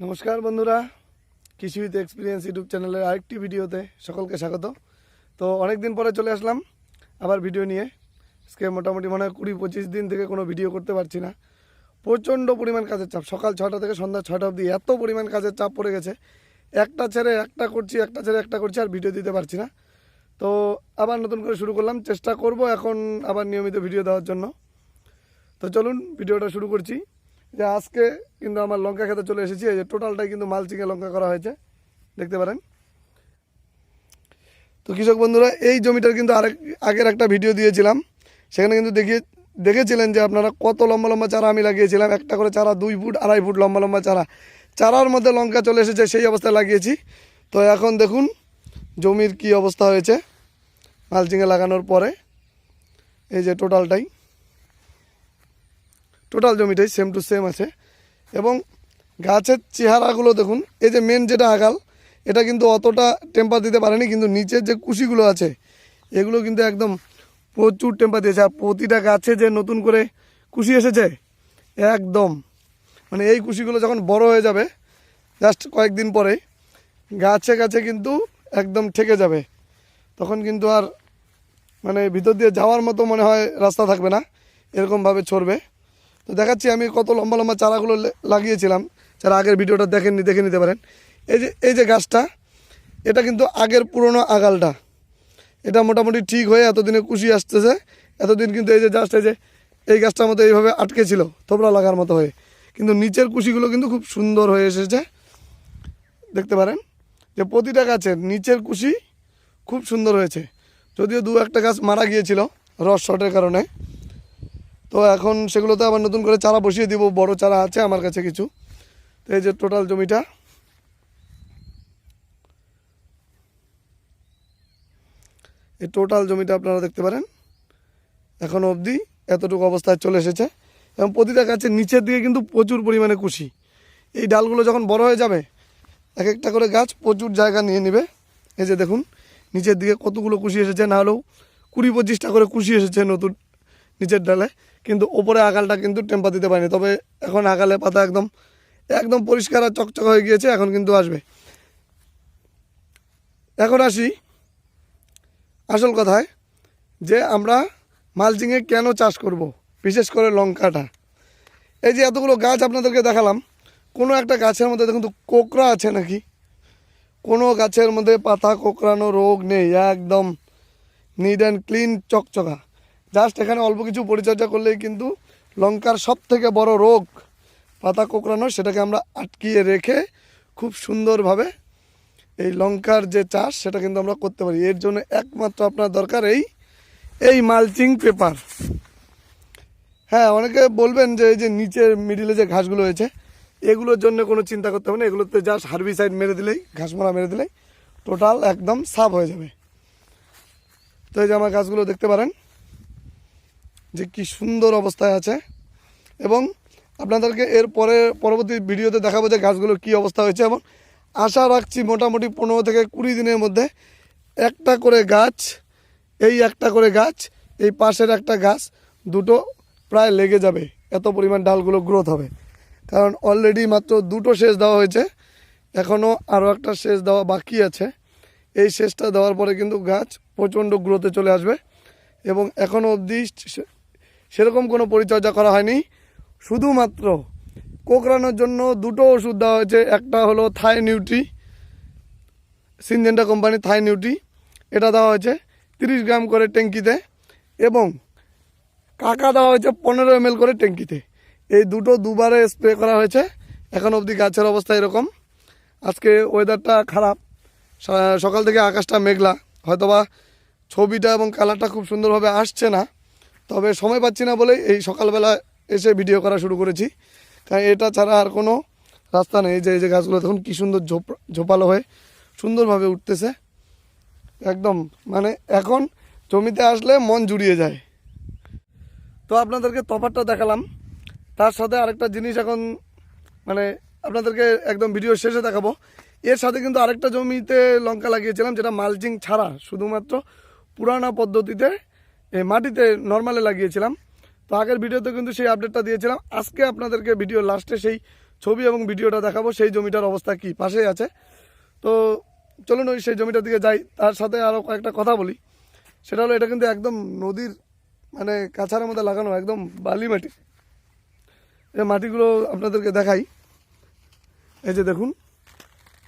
নমস্কার বন্ধুরা। কৃষি উইথ এক্সপিরিয়েন্স ইউটিউব চ্যানেলের আরেকটি ভিডিওতে সকলকে স্বাগত। তো অনেক দিন পরে চলে আসলাম আবার ভিডিও নিয়ে। আজকে মোটামুটি মনে হয় কুড়ি পঁচিশ দিন থেকে কোনো ভিডিও করতে পারছি না। প্রচণ্ড পরিমাণ কাজের চাপ। সকাল ছটা থেকে সন্ধ্যা ছটা অবধি এত পরিমাণ কাজের চাপ পড়ে গেছে। একটা ছেড়ে একটা করছি, একটা ছেড়ে একটা করছি আর ভিডিও দিতে পারছি না। তো আবার নতুন করে শুরু করলাম। চেষ্টা করব এখন আবার নিয়মিত ভিডিও দেওয়ার জন্য। তো চলুন, ভিডিওটা শুরু করছি। যে আজকে কিন্তু আমার লঙ্কা খেতে চলে এসেছি, এই যে টোটালটাই কিন্তু মালচিংয়ে লঙ্কা করা হয়েছে। দেখতে পারেন। তো কৃষক বন্ধুরা, এই জমিটার কিন্তু আরেক, আগের একটা ভিডিও দিয়েছিলাম। সেখানে কিন্তু দেখিয়ে দেখেছিলেন যে আপনারা কত লম্বা লম্বা চারা আমি লাগিয়েছিলাম। একটা করে চারা দুই ফুট, আড়াই ফুট লম্বা লম্বা চারা। চারার মধ্যে লঙ্কা চলে এসেছে, সেই অবস্থায় লাগিয়েছি। তো এখন দেখুন, জমির কি অবস্থা হয়েছে মালচিংয়ে লাগানোর পরে। এই যে টোটালটাই। টোটাল জমিটাই সেম টু সেম আছে। এবং গাছের চেহারাগুলো দেখুন, এই যে মেন যেটা আগাল, এটা কিন্তু অতটা টেম্পার দিতে পারেনি, কিন্তু নিচের যে কুশিগুলো আছে, এগুলো কিন্তু একদম প্রচুর টেম্পার দিয়েছে। আর প্রতিটা গাছে যে নতুন করে কুশি এসেছে, একদম। মানে এই কুশিগুলো যখন বড় হয়ে যাবে জাস্ট কয়েকদিন পরে, গাছে গাছে কিন্তু একদম ঠেকে যাবে। তখন কিন্তু আর মানে ভিতর দিয়ে যাওয়ার মতো মনে হয় রাস্তা থাকবে না। এরকমভাবে ছড়বে। তো দেখাচ্ছি আমি কত লম্বা লম্বা চারাগুলো লাগিয়েছিলাম। যারা আগের ভিডিওটা দেখেননি, দেখে নিতে পারেন। এই যে এই যে গাছটা, এটা কিন্তু আগের পুরনো আগালটা। এটা মোটামুটি ঠিক হয়ে এতদিনে কুশি আসতেছে। এতদিন কিন্তু এই যে জাস্ট এই যে এই গাছটার মতো এইভাবে আটকে ছিল তোবড়া লাগার মতো হয়ে। কিন্তু নিচের কুশিগুলো কিন্তু খুব সুন্দর হয়ে এসেছে। দেখতে পারেন যে প্রতিটা গাছের নিচের কুশি খুব সুন্দর হয়েছে। যদিও দু একটা গাছ মারা গিয়েছিল রস শর্টের কারণে। তো এখন সেগুলোতে আবার নতুন করে চারা বসিয়ে দিব, বড় চারা আছে আমার কাছে কিছু। তো এই যে টোটাল জমিটা। এই টোটাল জমিটা আপনারা দেখতে পারেন। এখন অবধি এতটুকু অবস্থায় চলে এসেছে। এবং প্রতিটা গাছের নিচের দিকে কিন্তু প্রচুর পরিমাণে কুশি। এই ডালগুলো যখন বড় হয়ে যাবে, এক একটা করে গাছ প্রচুর জায়গা নিয়ে নেবে। এই যে দেখুন, নিচের দিকে কতগুলো কুশি এসেছে, না হলেও কুড়ি পঁচিশটা করে কুশি এসেছে নতুন, নিচের ডালে। কিন্তু ওপরে আগালটা কিন্তু টেম্পার দিতে পারেনি। তবে এখন আগালে পাতা একদম একদম পরিষ্কার আর চকচক হয়ে গিয়েছে, এখন কিন্তু আসবে। এখন আসি আসল কথায় যে আমরা মালচিংয়ে কেন চাষ করব। বিশেষ করে লঙ্কাটা। এই যে এতগুলো গাছ আপনাদেরকে দেখালাম, কোনো একটা গাছের মধ্যে দেখুন তো কোকড়া আছে নাকি? কোনো গাছের মধ্যে পাতা কোকড়ানো রোগ নেই, একদম নিড অ্যান্ড ক্লিন চকচকা। জাস্ট এখানে অল্প কিছু পরিচর্যা করলেই কিন্তু লঙ্কার সব থেকে বড় রোগ পাতা কোকড়ানো সেটাকে আমরা আটকিয়ে রেখে খুব সুন্দরভাবে এই লঙ্কার যে চাষ, সেটা কিন্তু আমরা করতে পারি। এর জন্য একমাত্র আপনার দরকার এই এই মালচিং পেপার। হ্যাঁ অনেকে বলবেন যে এই যে নিচের মিডিলে যে ঘাসগুলো হয়েছে, এগুলোর জন্য কোনো চিন্তা করতে হবে না। এগুলোতে জাস্ট হার্বিসাইড মেরে দিলেই ঘাস মারা মেরে দিলেই টোটাল একদম সাফ হয়ে যাবে। তো এই যে আমার গাছগুলো দেখতে পারেন। যে কি সুন্দর অবস্থায় আছে। এবং আপনাদেরকে এর পরে পরবর্তী ভিডিওতে দেখাবো যে গাছগুলোর কী অবস্থা হয়েছে। এবং আশা রাখছি মোটামুটি পনেরো থেকে কুড়ি দিনের মধ্যে একটা করে গাছ, এই একটা করে গাছ, এই পাশের একটা গাছ দুটো প্রায় লেগে যাবে। এত পরিমাণ ডালগুলো গ্রোথ হবে। কারণ অলরেডি মাত্র দুটো শেষ দেওয়া হয়েছে। এখনও আরও একটা শেষ দেওয়া বাকি আছে। এই শেষটা দেওয়ার পরে কিন্তু গাছ প্রচণ্ড গ্রোথে চলে আসবে। এবং এখনও অবধি সেরকম কোনো পরিচর্যা করা হয়নি। শুধুমাত্র কোকড়ানোর জন্য দুটো ওষুধ দেওয়া হয়েছে। একটা হলো থাই নিউট্রি, সিনজেন্টা কোম্পানির থাই নিউট্রি, এটা দেওয়া হয়েছে তিরিশ গ্রাম করে ট্যাঙ্কিতে এবং কাকা দেওয়া হয়েছে পনেরো এম করে ট্যাঙ্কিতে। এই দুটো দুবারে স্প্রে করা হয়েছে। এখন অবধি গাছের অবস্থা এরকম। আজকে ওয়েদারটা খারাপ। সকাল থেকে আকাশটা মেঘলা। হয়তোবা ছবিটা এবং কালারটা খুব সুন্দরভাবে আসছে না। তবে সময় পাচ্ছি না বলেই এই সকালবেলা এসে ভিডিও করা শুরু করেছি। কারণ এটা ছাড়া আর কোনো রাস্তা নেই। যে, এই যে গাছগুলো, দেখুন কী সুন্দর ঝোপ, ঝোপালো হয়ে সুন্দরভাবে উঠতেছে। একদম মানে এখন জমিতে আসলে মন জুড়িয়ে যায়। তো আপনাদেরকে তফাতটা দেখালাম। তার সাথে আরেকটা জিনিস এখন মানে আপনাদেরকে একদম ভিডিও শেষে দেখাবো। এর সাথে কিন্তু আরেকটা জমিতে লঙ্কা লাগিয়েছিলাম, যেটা মালচিং ছাড়া, শুধুমাত্র পুরানা পদ্ধতিতে মাটিতে নর্মালে লাগিয়েছিলাম। তো আগের ভিডিওতে কিন্তু সেই আপডেটটা দিয়েছিলাম। আজকে আপনাদেরকে ভিডিও লাস্টে সেই ছবি এবং ভিডিওটা দেখাবো। সেই জমিটার অবস্থা কি? পাশেই আছে। তো চলুন ওই সেই জমিটার দিকে যাই। তার সাথে আরও কয়েকটা কথা বলি। সেটা হলো, এটা কিন্তু একদম নদীর মানে কাছারের মধ্যে লাগানো, একদম বালি মাটি। এই মাটিগুলো আপনাদেরকে দেখাই। এই যে দেখুন,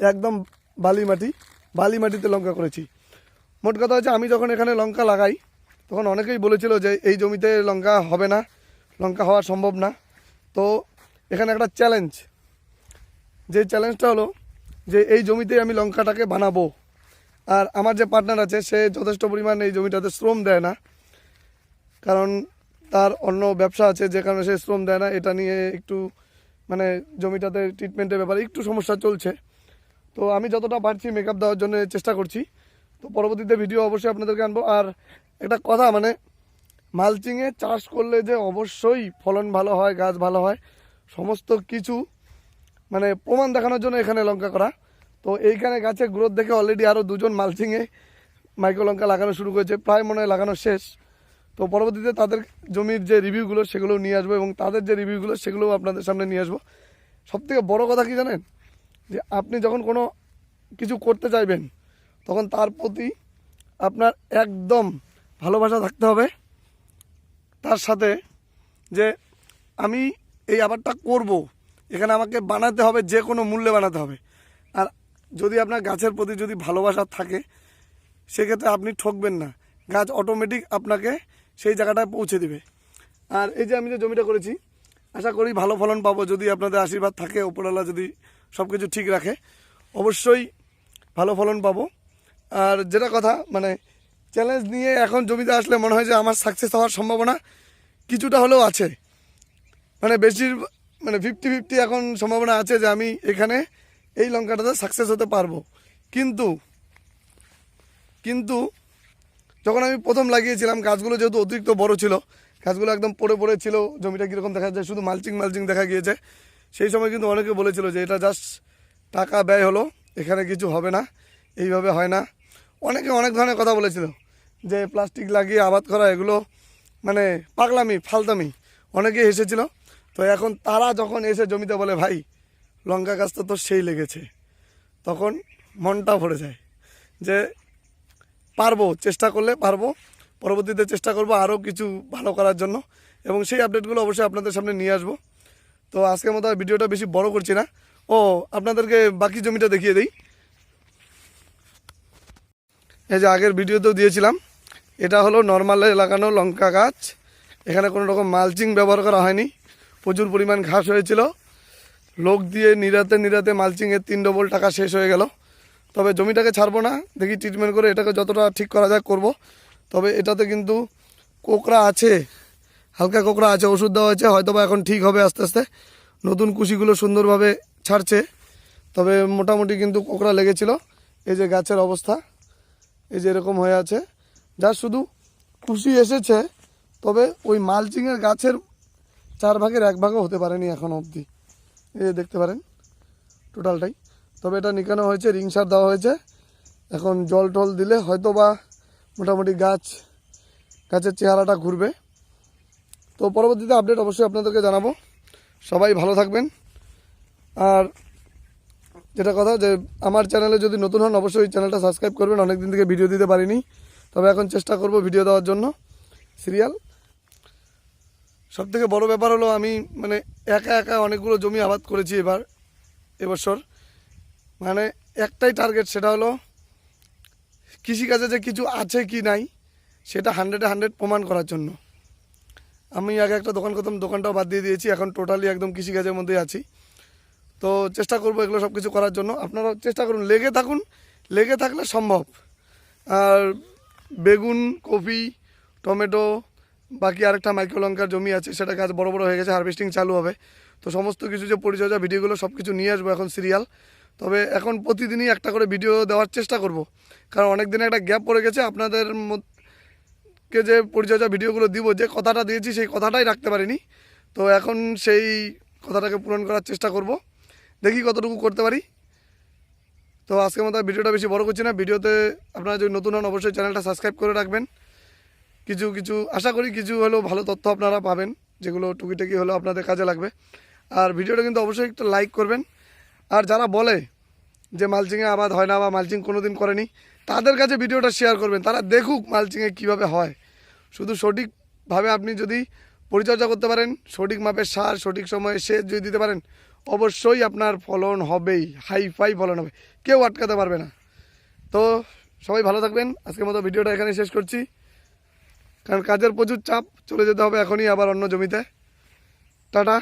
একদম বালি মাটি। বালি মাটিতে লঙ্কা করেছি। মোট কথা হচ্ছে, আমি যখন এখানে লঙ্কা লাগাই তখন অনেকেই বলেছিল যে এই জমিতে লঙ্কা হবে না, লঙ্কা হওয়া সম্ভব না। তো এখানে একটা চ্যালেঞ্জ যে চ্যালেঞ্জটা হলো যে এই জমিতে আমি লঙ্কাটাকে বানাবো। আর আমার যে পার্টনার আছে, সে যথেষ্ট পরিমাণ এই জমিটাতে শ্রম দেয় না। কারণ তার অন্য ব্যবসা আছে, যে কারণে সে শ্রম দেয় না। এটা নিয়ে একটু মানে জমিটাতে ট্রিটমেন্টের ব্যাপারে একটু সমস্যা চলছে। তো আমি যতটা পারছি মেকআপ দেওয়ার জন্য চেষ্টা করছি। তো পরবর্তীতে ভিডিও অবশ্যই আপনাদেরকে আনব। আর একটা কথা মানে মালচিংয়ে চাষ করলে যে অবশ্যই ফলন ভালো হয়, গাছ ভালো হয়, সমস্ত কিছু মানে প্রমাণ দেখানোর জন্য এখানে লঙ্কা করা। তো এইখানে গাছের গ্রোথ দেখে অলরেডি আরও দুজন মালচিংয়ে মাইক্রো লঙ্কা লাগানো শুরু করেছে, প্রায় মনে হয় লাগানো শেষ। তো পরবর্তীতে তাদের জমির যে রিভিউগুলো সেগুলো নিয়ে আসব এবং তাদের যে রিভিউগুলো সেগুলোও আপনাদের সামনে নিয়ে আসব। সবথেকে বড় কথা কি জানেন? যে আপনি যখন কোনো কিছু করতে চাইবেন, তখন তার প্রতি আপনার একদম ভালোবাসা থাকতে হবে। তার সাথে যে আমি এই আবারটা করব, এখানে আমাকে বানাতে হবে, যে কোনো মূল্যে বানাতে হবে। আর যদি আপনার গাছের প্রতি যদি ভালোবাসা থাকে, সেক্ষেত্রে আপনি ঠকবেন না। গাছ অটোমেটিক আপনাকে সেই জায়গাটায় পৌঁছে দিবে। আর এই যে আমি যে জমিটা করেছি, আশা করি ভালো ফলন পাবো যদি আপনাদের আশীর্বাদ থাকে ওপরওয়ালা যদি সব কিছু ঠিক রাখে, অবশ্যই ভালো ফলন পাবো। আর যেটা কথা মানে চ্যালেঞ্জ নিয়ে এখন জমিতে আসলে মনে হয় যে আমার সাকসেস হওয়ার সম্ভাবনা কিছুটা হলেও আছে। মানে বেশির মানে ফিফটি ফিফটি এখন সম্ভাবনা আছে যে আমি এখানে এই লঙ্কাটাতে সাকসেস হতে পারব। কিন্তু কিন্তু যখন আমি প্রথম লাগিয়েছিলাম, গাছগুলো যেহেতু অতিরিক্ত বড় ছিল, গাছগুলো একদম পড়ে পড়ে ছিল, জমিটা কীরকম দেখা যায়, শুধু মালচিং মালচিং দেখা গিয়েছে। সেই সময় কিন্তু অনেকে বলেছিল যে এটা জাস্ট টাকা ব্যয় হলো, এখানে কিছু হবে না, এইভাবে হয় না। অনেকে অনেক ধরনের কথা বলেছিল। যে প্লাস্টিক লাগিয়ে আবাদ করা, এগুলো মানে পাগলামি, ফালতামি। অনেকে এসেছিল তো এখন তারা যখন এসে জমিতে বলে, ভাই, লঙ্কা গাছ তো সেই লেগেছে। তখন মনটা ভরে যায় যে পারব, চেষ্টা করলে পারব, পরবর্তীতে চেষ্টা করব আরও কিছু ভালো করার জন্য। এবং সেই আপডেটগুলো অবশ্যই আপনাদের সামনে নিয়ে আসব। তো আজকের মতো ভিডিওটা বেশি বড় করছি না। ও, আপনাদেরকে বাকি জমিটা দেখিয়ে দিই। এই যে আগের ভিডিওতেও দিয়েছিলাম। এটা হলো নর্মালে লাগানো লঙ্কা গাছ। এখানে কোনো রকম মালচিং ব্যবহার করা হয়নি। প্রচুর পরিমাণ ঘাস হয়েছিল। লোক দিয়ে নিরাতে নিরাতে মালচিংয়ের তিন ডবল টাকা শেষ হয়ে গেল। তবে জমিটাকে ছাড়বো না। দেখি ট্রিটমেন্ট করে এটাকে যতটা ঠিক করা যায় করব। তবে এটাতে কিন্তু কোকড়া আছে। হালকা কোকড়া আছে, ওষুধ দেওয়া হয়েছে। হয়তো বা এখন ঠিক হবে আস্তে আস্তে। নতুন কুশিগুলো সুন্দরভাবে ছাড়ছে। তবে মোটামুটি কিন্তু কোকড়া লেগেছিল। এই যে গাছের অবস্থা, এই যে এরকম হয়ে আছে। যা শুধু কুশি এসেছে, তবে ওই মালচিংয়ের গাছের চার ভাগের এক ভাগও হতে পারেনি এখনও অবধি। যে দেখতে পারেন, টোটালটাই। তবে এটা নিকানো হয়েছে, রিং সার দেওয়া হয়েছে। এখন জল টল দিলে হয়তো বা মোটামুটি গাছ, গাছের চেহারাটা ঘুরবে। তো পরবর্তীতে আপডেট অবশ্যই আপনাদেরকে জানাব। সবাই ভালো থাকবেন। আর যেটা কথা যে, আমার চ্যানেলে যদি নতুন হন, অবশ্যই চ্যানেলটা সাবস্ক্রাইব করবেন। অনেক দিন থেকে ভিডিও দিতে পারিনি। তবে এখন চেষ্টা করব ভিডিও দেওয়ার জন্য। সিরিয়াল সব থেকে বড় ব্যাপার হলো আমি মানে একা একা অনেকগুলো জমি আবাদ করেছি এবার, এবছর। মানে একটাই টার্গেট সেটা হলো কৃষিকাজে যে কিছু আছে কি নাই, সেটা হান্ড্রেডে হান্ড্রেড প্রমাণ করার জন্য। আমি আগে একটা দোকান করতাম দোকানটাও বাদ দিয়ে দিয়েছি, এখন টোটালি একদম কৃষিকাজের মধ্যেই আছি। তো চেষ্টা করব এগুলো সব কিছু করার জন্য। আপনারা চেষ্টা করুন, লেগে থাকুন, লেগে থাকলে সম্ভব। আর বেগুন, কপি, টমেটো, বাকি আরেকটা মাইক্রো লঙ্কার জমি আছে সেটা গাছ বড় বড় হয়ে গেছে হারভেস্টিং চালু হবে। তো সমস্ত কিছু যে পরিচর্যা ভিডিওগুলো সব কিছু নিয়ে আসব এখন সিরিয়াল তবে এখন প্রতিদিনই একটা করে ভিডিও দেওয়ার চেষ্টা করব। কারণ অনেক দিনে একটা গ্যাপ পড়ে গেছে, আপনাদের কে যে পরিচর্যা ভিডিওগুলো দিব, যে কথাটা দিয়েছি সেই কথাটাই রাখতে পারিনি। তো এখন সেই কথাটাকে পূরণ করার চেষ্টা করব। দেখি কতটুকু করতে পারি। তো আজকের মতো ভিডিওটা বেশি বড় করছি না। ভিডিওতে আপনারা যদি নতুন হন, অবশ্যই চ্যানেলটা সাবস্ক্রাইব করে রাখবেন। কিছু কিছু, আশা করি কিছু হলেও ভালো তথ্য আপনারা পাবেন, যেগুলো টুকিটাকি হলেও আপনাদের কাজে লাগবে। আর ভিডিওটা কিন্তু অবশ্যই একটু লাইক করবেন। আর যারা বলে যে মালচিংয়ে আবাদ হয় না বা মালচিং কোনো দিন করেনি, তাদের কাছে ভিডিওটা শেয়ার করবেন। তারা দেখুক মালচিংয়ে কীভাবে হয়। শুধু সঠিকভাবে আপনি যদি পরিচর্যা করতে পারেন, সঠিক মাপের সার, সঠিক সময়ে সেচ যদি দিতে পারেন অবশ্যই আপনার ফলন হবেই হাই ফাই ফলন হবে, কেউ আটকাতে পারবে না। তো সবাই ভালো থাকবেন, আজকের মতো ভিডিওটা এখানে শেষ করছি। কারণ কাজের প্রচুর চাপ, চলে যেতে হবে এখনই আবার অন্য জমিতে। টাটা।